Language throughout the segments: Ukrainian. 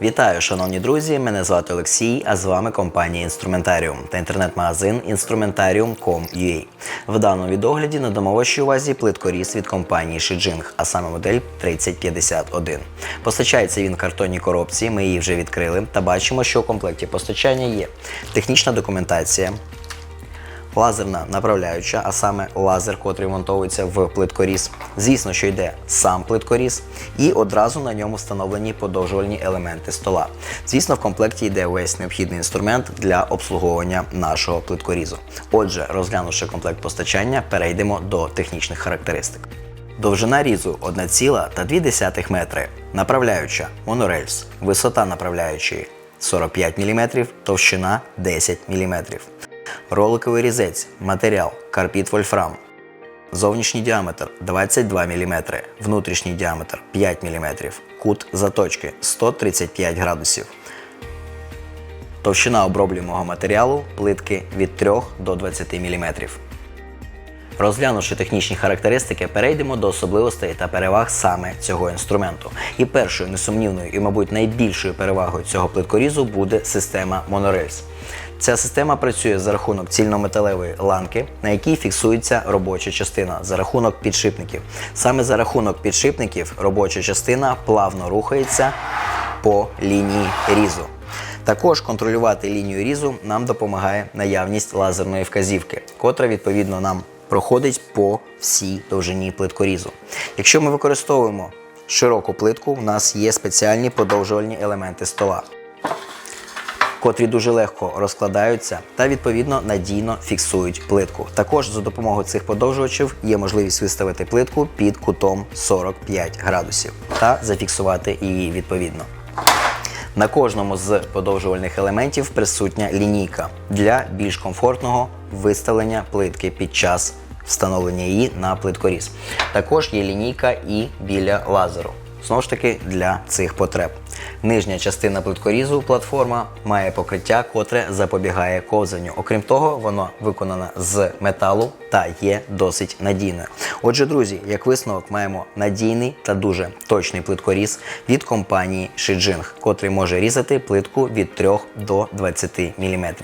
Вітаю, шановні друзі! Мене звати Олексій, а з вами компанія Інструментаріум та інтернет-магазин Instrumentarium.com.ua. В даному відогляді надамо вашій увазі плиткоріз від компанії Шиджинг, а саме модель 3051. Постачається він в картонній коробці. Ми її вже відкрили та бачимо, що у комплекті постачання є технічна документація, лазерна направляюча, а саме лазер, котрий монтовується в плиткоріз. Звісно, що йде сам плиткоріз, і одразу на ньому встановлені подовжувальні елементи стола. Звісно, в комплекті йде весь необхідний інструмент для обслуговування нашого плиткорізу. Отже, розглянувши комплект постачання, перейдемо до технічних характеристик. Довжина різу 1,2 метри. Направляюча монорельс. Висота направляючої 45 мм, товщина 10 мм. Роликовий різець, матеріал, карпіт вольфрам. Зовнішній діаметр 22 мм, внутрішній діаметр 5 мм, кут заточки 135 градусів. Товщина оброблюваного матеріалу плитки від 3 до 20 мм. Розглянувши технічні характеристики, перейдемо до особливостей та переваг саме цього інструменту. І першою несумнівною і, мабуть, найбільшою перевагою цього плиткорізу буде система Monorails. Ця система працює за рахунок цільнометалевої ланки, на якій фіксується робоча частина за рахунок підшипників. Саме за рахунок підшипників робоча частина плавно рухається по лінії різу. Також контролювати лінію різу нам допомагає наявність лазерної вказівки, котра відповідно нам проходить по всій довжині плиткорізу. Якщо ми використовуємо широку плитку, у нас є спеціальні подовжувальні елементи стола, котрі дуже легко розкладаються та відповідно надійно фіксують плитку. Також за допомогою цих подовжувачів є можливість виставити плитку під кутом 45 градусів та зафіксувати її відповідно. На кожному з подовжувальних елементів присутня лінійка для більш комфортного виставлення плитки під час встановлення її на плиткоріз. Також є лінійка і біля лазеру. Знову ж таки для цих потреб. Нижня частина плиткорізу платформа має покриття, котре запобігає ковзанню. Окрім того, воно виконане з металу та є досить надійною. Отже, друзі, як висновок, маємо надійний та дуже точний плиткоріз від компанії Shijing, котрий може різати плитку від 3 до 20 мм.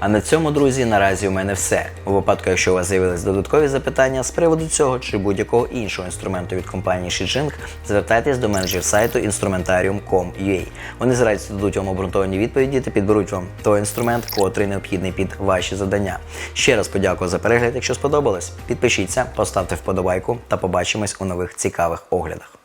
А на цьому, друзі, наразі у мене все. У випадку, якщо у вас з'явились додаткові запитання з приводу цього чи будь-якого іншого інструменту від компанії Shijing, звертайтесь до менеджерів сайту instrumentarium.com.ua. Вони з радістю дадуть вам обґрунтовані відповіді та підберуть вам той інструмент, котрий необхідний під ваші завдання. Ще раз подякую за перегляд. Якщо сподобалось, підпишіться, поставте вподобайку та побачимось у нових цікавих оглядах.